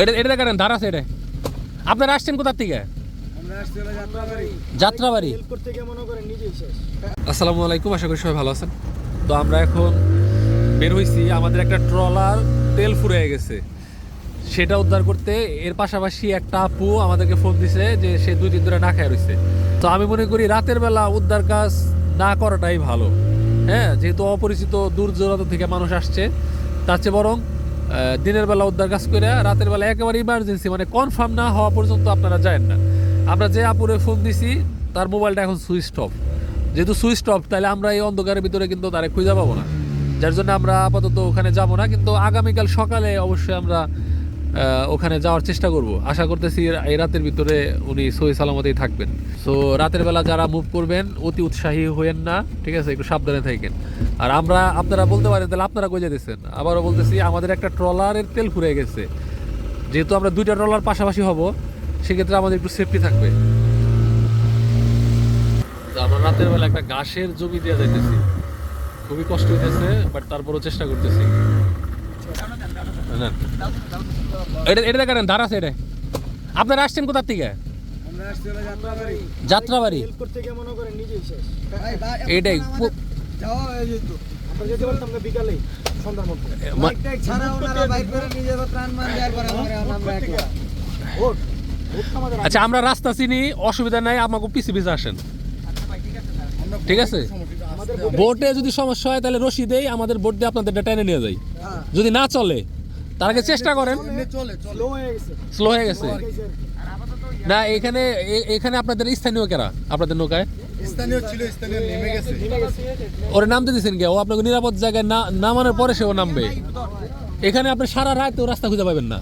এটা এটা দেখেন ধার আছে এটা। আপনারা আসছেন কোথার থেকে? যাত্রাবাড়ি। আসসালামু আলাইকুম আশা করি সবাই ভালো আছেন। তো আমরা এখন বের হইছি আমাদের একটা ট্রলার তেল ফুরিয়ে গেছে। সেটা উদ্ধার করতে এর পাশাপাশি একটা আপু আমাদেরকে ফোন দিছে যে সে দুই দিন ধরে না খায় রয়েছে তো আমি মনে করি রাতের বেলা উদ্ধার কাজ না করাটাই ভালো। হ্যাঁ যেহেতু অপরিচিত দূর দূরান্ত থেকে মানুষ আসছে তার চেয়ে বরং দিনের বেলা উদ্ধার কাজ করে রাতের বেলা একেবারে ইমার্জেন্সি মানে কনফার্ম না হওয়া পর্যন্ত আপনারা যায় না। আমরা যে আপুরে ফোন দিছি, তার মোবাইলটা এখন সুইচ অফ যেহেতু সুইচ অফ তাহলে আমরা এই অন্ধকারের ভিতরে কিন্তু তারে খুঁজে পাবো না। যার জন্য আমরা আপাতত ওখানে যাব না, কিন্তু আগামীকাল সকালে অবশ্যই আমরা ওখানে যাওয়ার চেষ্টা করব। আশা করতেছি এই রাতের ভিতরে উনি সহি সালামতেই থাকবেন। সো রাতের বেলা যারা মুভ করবেন, অতি উৎসাহী হইয়েন না, ঠিক আছে? একটু সাবধানে থাকেন। আর আমরা, আপনারা বলতে পারেন, তাহলে আপনারা কই যেতেছেন আবারও বলতেছি, আমাদের একটা ট্রলারের তেল ফুরিয়ে গেছে। যেহেতু আমরা দুইটা ট্রলার পাশাপাশি হব, সেক্ষেত্রে আমাদের একটু সেফটি থাকবে। আমরা রাতের বেলা একটা ঘাসের জমি দিয়ে যাইতেছি। খুবই কষ্ট হইতেছে বাট তারপরও চেষ্টা করতেছি। এটা এটা দেখেন ধার আছে এটা। আপনারা আসছেন কোথার থেকে? যাত্রাবাড়ি। এটাই আচ্ছা আমরা রাস্তা চিনি অসুবিধা নাই আমাকে পিছে পিছে আসেন। ঠিক আছে? বোটে যদি সমস্যা হয় তাহলে রশি দেই আমাদের বোট দিয়ে আপনাদের টেনে নিয়ে যাই। যদি না চলে তার আগে চেষ্টা করেন। স্লো হয়ে গেছে। না এখানে এখানে আপনাদের স্থানীয় কেরা? আপনাদের নৌকায়? স্থানীয় ছিল স্থানীয় নেমে গেছে। ওরে নামতে দিচ্ছেন কে? ও আপনাকে নিরাপদ জায়গায় না নামানোর পরে সেও নামবে। এখানে আপনি সারা রাত ও রাস্তা খুঁজে পাবেন না।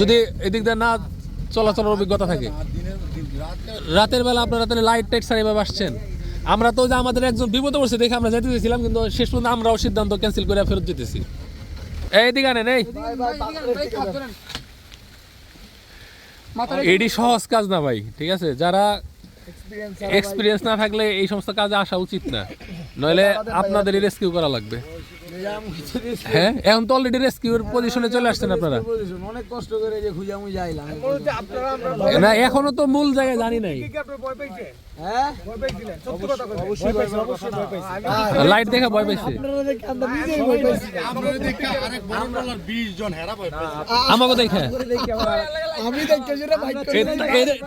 যদি এদিক দিয়ে না চলাচলের অভিজ্ঞতা থাকে। রাতের বেলা আপনারা তাহলে লাইট টাইট সারা এভাবে আসছেন। আমরা তো যে আমাদের একজন বিপদে পড়ছে দেখে আমরা যেতে কিন্তু শেষ পর্যন্ত আমরাও সিদ্ধান্ত ক্যান্সেল করে ফেরত যেতেছি। এই দিকে আনেন এই এডি সহজ কাজ না ভাই ঠিক আছে? যারা এক্সপিরিয়েন্স না থাকলে এই সমস্ত কাজে আসা উচিত না। নইলে আপনাদেরই রেস্কিউ করা লাগবে। হ্যাঁ এখন তো অলরেডি রেস্কিউর পজিশনে চলে আসছেন আপনারা। অনেক কষ্ট করে যে খুঁজে আমি যাইলাম না এখনও তো মূল জায়গায় জানি নাই। হ্যাঁ। লাইট দেখে ভয় পাইছে আপনারা দেখে আমরা নিজেই ভয় পাইছি। আমরা দেখে আরেক বড় ট্রলার 20 জন হেরা পায় আমাকে দেখে। আমি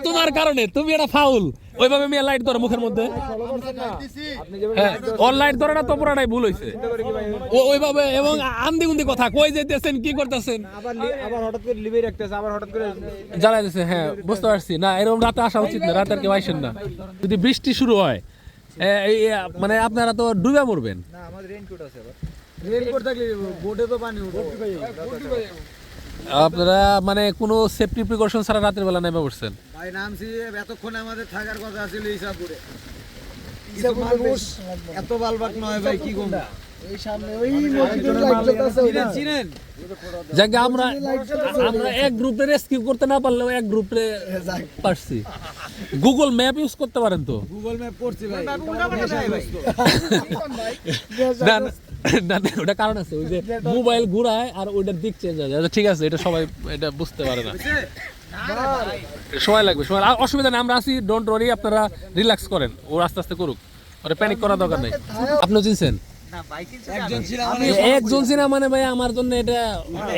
তোমার কারণে তুমি এটা ফাউল ওইভাবে মেয়ে লাইট ধরো মুখের মধ্যে। হ্যাঁ ওর লাইট ধরাটা তো পুরাটাই ভুল হয়েছে ও ওইভাবে এবং আন্দি উন্দি কথা কই যেতেছেন কি করতেছেন? আবার হঠাৎ করে লিভে রাখতেছে আবার হঠাৎ করে জ্বালাই দিছে হ্যাঁ বুঝতে পারছি। না এরকম রাতে আসা উচিত না রাতে আর কেউ আইসেন না। যদি বৃষ্টি শুরু হয় মানে আপনারা তো ডুবে মরবেন। না আমাদের রেইনকোট আছে আবার। রেইনকোট থাকলে বোটে তো পানি উঠে। আপনারা মানে কোনো সেফটি প্রিকশন ছাড়া রাতের বেলা নেমে পড়ছেন ভাই নামছি এতক্ষণ আমাদের থাকার কথা ছিল ইসাপুরে মানুষ এত বালবাক নয় ভাই কি চিনেন যাকে আমরা আমরা এক গ্রুপে রেস্কিউ করতে না পারলেও এক গ্রুপে পারছি। গুগল ম্যাপ ইউজ করতে পারেন তো? গুগল ম্যাপ করছি ভাই। না না, ওটা কারণ আছে ওই যে মোবাইল ঘুরায় আর ওইটার দিক চেঞ্জ হয়ে যায়। আচ্ছা, ঠিক আছে এটা সবাই এটা বুঝতে পারে না। সময় লাগবে সময় আর অসুবিধা নেই আমরা আছি ডোন্ট ওয়ারি আপনারা রিল্যাক্স করেন ও আস্তে আস্তে করুক। ওরা প্যানিক করার দরকার নেই। আপনিও চিনছেন? একজন চিনা মানে ভাই আমার জন্য এটা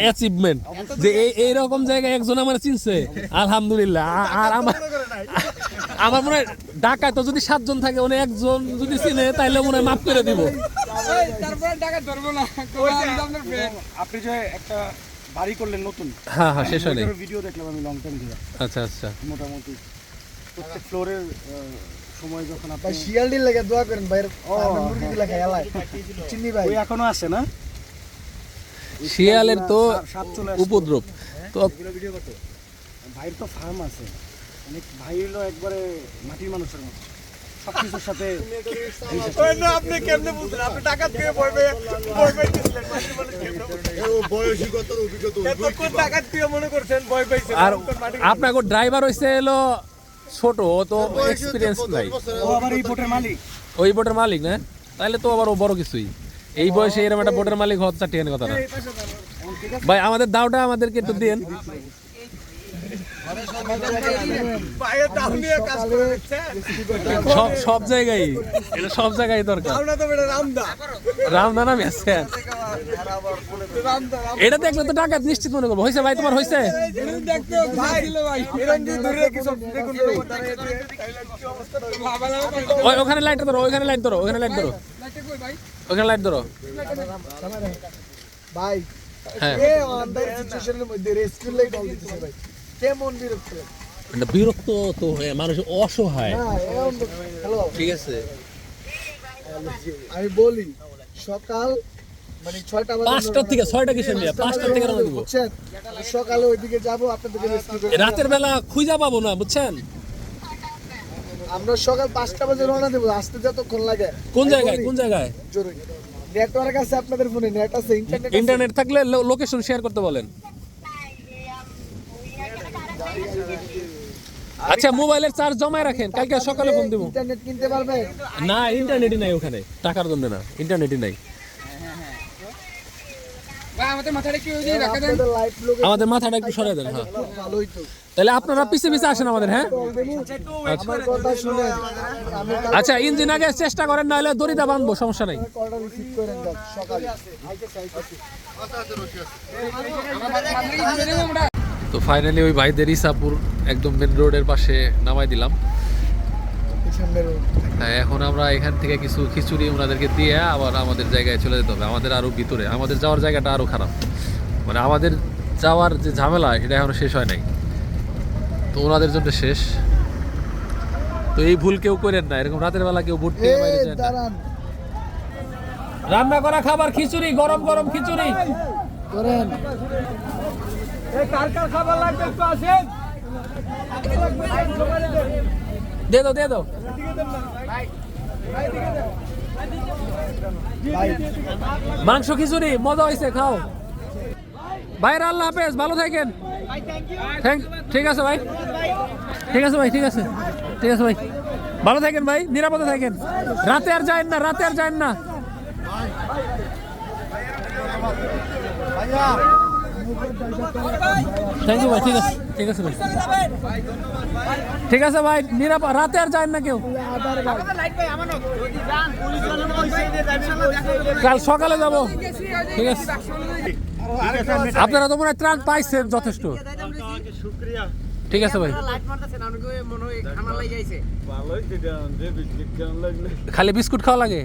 অ্যাচিভমেন্ট যে এই এইরকম জায়গায় একজন আমার চিনছে আলহামদুলিল্লাহ। আর আমার আমার মনে হয় ঢাকায় তো যদি সাতজন থাকে মানে একজন যদি চিনে তাইলে মনে হয় মাফ করে দিব। আপনি যে একটা বাড়ি করলেন নতুন হ্যাঁ হ্যাঁ শেষ হয়নি। ভিডিও দেখলাম আমি লং টাইম ধরে। আচ্ছা আচ্ছা। মোটামুটি প্রত্যেক ফ্লোরের সময় যখন আপনি লাগে দোয়া করেন ভাই মুরগি গুলা আলাই চিনি ভাই। ওই এখনও আছে না? শিয়ালের তো উপদ্রব। তো ভিডিও করতে। ভাইয়ের তো ফার্ম আছে। অনেক ভাই হলো একবারে মাটির মানুষের মতো। সবকিছুর সাথে আপনি কেমনে বুঝলেন? আপনি টাকা দিয়ে ভয় পেয়ে ভয় মনে আর আপনাকে ড্রাইভার হইছে এলো ছোট তো এক্সপিরিয়েন্স নাই। ও আবার এই বোটের মালিক? ওই বোটের মালিক না? তাহলে তো আবার ও বড় কিছুই। এই বয়সে এরকম একটা বোটের মালিক হওয়া চারটি কথা না। ভাই আমাদের দাওটা আমাদেরকে একটু দিন ভাইয়ের দাম নিয়ে কাজ করে দিচ্ছে সব সব জায়গায় এটা সব জায়গায় দরকার। রামদা রামদান আমি এটা দেখলে তো টাকা নিশ্চিত মনে করব। হয়েছে ভাই তোমার হয়েছে? ওখানে লাইট ধরো ওইখানে লাইট ধরো ওখানে লাইট ধরো। ওখানে লাইট ধরো। ভাই হ্যাঁ। সিচুয়েশনের মধ্যে রেস্কিউ লাইট অল দিতেছে ভাই। কেমন বিরক্ত? এটা বিরক্ত তো হয়ে মানুষ অসহায়। হ্যাঁ ঠিক আছে। আমি বলি সকাল মানে ছয়টা পাঁচটার থেকে ছয়টা কিসের নিয়ে পাঁচটার থেকে রওনা দিব। বুঝছেন? সকালে ওইদিকে যাব আপনাদেরকে রাতের বেলা খুঁজা পাবো না বুঝছেন? আমরা সকাল পাঁচটা বাজে রওনা দেবো আসতে যতক্ষণ লাগে। কোন জায়গায় কোন জায়গায়? জরুরি। নেটওয়ার্ক আছে আপনাদের ফোনে নেট আছে ইন্টারনেট ইন্টারনেট থাকলে লোকেশন শেয়ার করতে বলেন। আচ্ছা মোবাইলের চার্জ জমায় রাখেন কালকে সকালে ফোন দিব। ইন্টারনেট কিনতে পারবেন না ইন্টারনেটই নাই ওখানে টাকার জন্য না ইন্টারনেটই নাই। লোক আমাদের মাথাটা একটু সরাই দেন হ্যাঁ। তাহলে আপনারা পিছে পিছে আসেন আমাদের হ্যাঁ? আমার কথা শুনেন। আমি আচ্ছা ইঞ্জিন আগে চেষ্টা করেন না হলে দড়িটা বাঁধবো সমস্যা নাই। সকালে। তো ফাইনালি ওই ভাইদের ইসাপুর একদম মেন রোডের পাশে নামাই দিলাম। হ্যাঁ এখন আমরা এখান থেকে কিছু খিচুড়ি ওনাদেরকে দিয়ে আবার আমাদের জায়গায় চলে যেতে হবে। আমাদের আরও ভিতরে আমাদের যাওয়ার জায়গাটা আরও খারাপ। মানে আমাদের যাওয়ার যে ঝামেলা এটা এখনও শেষ হয় নাই। তো ওনাদের জন্য শেষ। তো এই ভুল কেউ করেন না এরকম রাতের বেলা কেউ ভুট বাইরে যায় না। রান্না করা খাবার খিচুড়ি গরম গরম খিচুড়ি। করেন। দে দাও দে দাও। ভাই মাংস খিচুড়ি মজা হয়েছে খাও। ভাইরা আল্লাহ হাফেজ ভালো থাকেন। থ্যাংক ঠিক আছে ভাই। ঠিক আছে ভাই ঠিক আছে। ঠিক আছে ভাই। ভালো থাকেন ভাই নিরাপদে থাকেন। রাতে আর যায়েন না রাতে আর যায়েন না। থ্যাংক ইউ ভাই ঠিক আছে ঠিক আছে ভাই ঠিক আছে ভাই নিরাপদ রাতে আর যায়েন না কেউ কাল সকালে যাব ঠিক আছে আপনারা তো মনে হয় ত্রাণ পাইছেন যথেষ্ট। ঠিক আছে ভাই খালি বিস্কুট খাওয়া লাগে?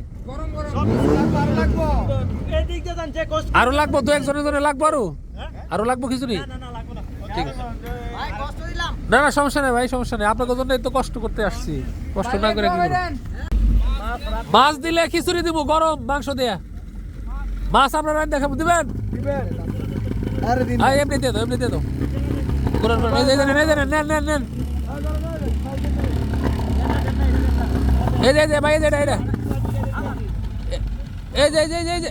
আরও লাগবো দু একজনের জন্য লাগবো আরও? আরও লাগবো খিচুড়ি? ঠিক আছে। না না সমস্যা নেই ভাই সমস্যা নেই। আপনাদের জন্য তো কষ্ট করতে আসছি। কষ্ট না করে মাছ দিলে খিচুড়ি দিব গরম মাংস দেয়া। মাছ আপনারা দেখাবো দিবেন? আরে দিন। হ্যাঁ এমনি দিয়ে দাও এমনি দিয়ে দাও। কোরআন কোরআন এই যে, এই যে, এই যে, নেন নেন নেন এই যে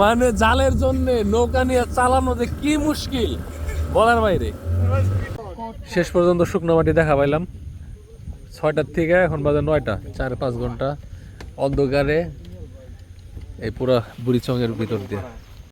মানে জালের জন্য নৌকা নিয়ে চালানো যে কি মুশকিল? বলার বাইরে। শেষ পর্যন্ত শুকনো মাটি দেখা পাইলাম। ছয়টার থেকে এখন বাজে নয়টা, চার পাঁচ ঘণ্টা। অন্ধকারে এই পুরা বুড়িচঙের ভিতর দিয়ে।